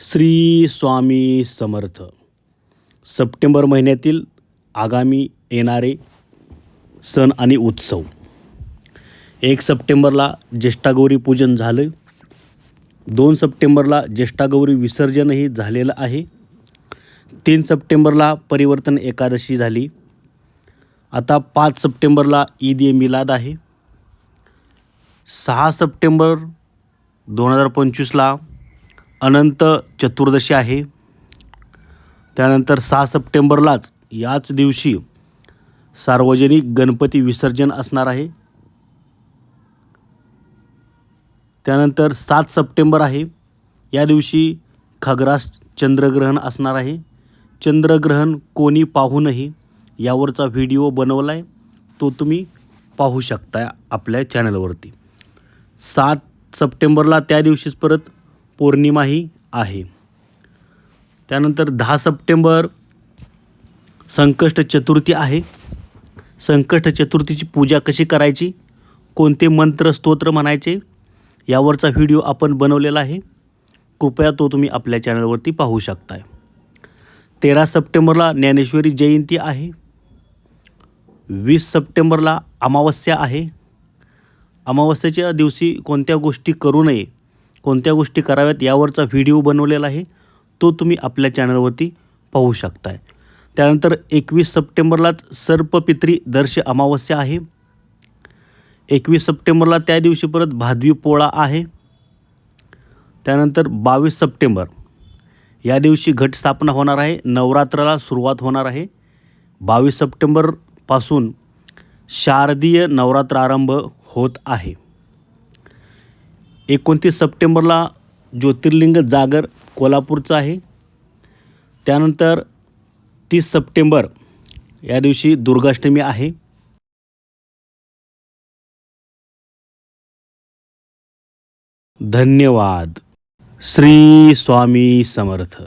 Shri Swami Samarth. September महिन्यातील आगामी येणारे सण आणि उत्सव. एक सप्टेंबरला ज्येष्ठागौरी पूजन झालं. दोन सप्टेंबरला ज्येष्ठागौरी विसर्जनही झालेलं आहे. तीन सप्टेंबरला परिवर्तन एकादशी झाली. आता पाच सप्टेंबरला ईद ए मिलाद आहे. सहा सप्टेंबर दोन हजार पंचवीसला अनंत चतुर्दशी आहे. त्यानंतर सहा सप्टेंबरलाच याच दिवशी सार्वजनिक गणपती विसर्जन असणार आहे. त्यानंतर सात सप्टेंबर आहे. या दिवशी खग्रास चंद्रग्रहण असणार आहे. चंद्रग्रहण कोणी पाहू नये यावरचा व्हिडिओ बनवला आहे तो तुम्ही पाहू शकता आपल्या चॅनलवरती सात सप्टेंबरला त्या दिवशीच परत पौर्णिमाही आहे. त्यानंतर दहा सप्टेंबर संकष्ट चतुर्थी आहे. संकष्ट चतुर्थीची पूजा कशी करायची? कोणते मंत्र स्तोत्र म्हणायचे? यावरचा व्हिडिओ आपण बनवलेला आहे. कृपया तो तुम्ही आपल्या चॅनलवरती पाहू शकताय. तेरा सप्टेंबरला ज्ञानेश्वरी जयंती आहे. वीस सप्टेंबरला अमावस्या आहे. अमावस्येच्या दिवशी कोणत्या गोष्टी करू नये कोणत्या गोष्टी कराव्यात यावरचा व्हिडिओ बनवलेला आहे तो तुम्ही आपल्या चॅनलवरती पाहू शकताय. त्यानंतर एकवीस सप्टेंबरलाच सर्पपित्री दर्श अमावस्या आहे. एकवीस सप्टेंबरला त्या दिवशी परत भादवी पोळा आहे. त्यानंतर बावीस सप्टेंबर या दिवशी घटस्थापना होणार आहे नवरात्राला सुरुवात होणार आहे. बावीस सप्टेंबरपासून शारदीय नवरात्र आरंभ होत आहे. एकोणतीस सप्टेंबरला ज्योतिर्लिंग जागर कोल्हापूरचं आहे. त्यानंतर तीस सप्टेंबर या दिवशी दुर्गाष्टमी आहे. धन्यवाद. श्री स्वामी समर्थ.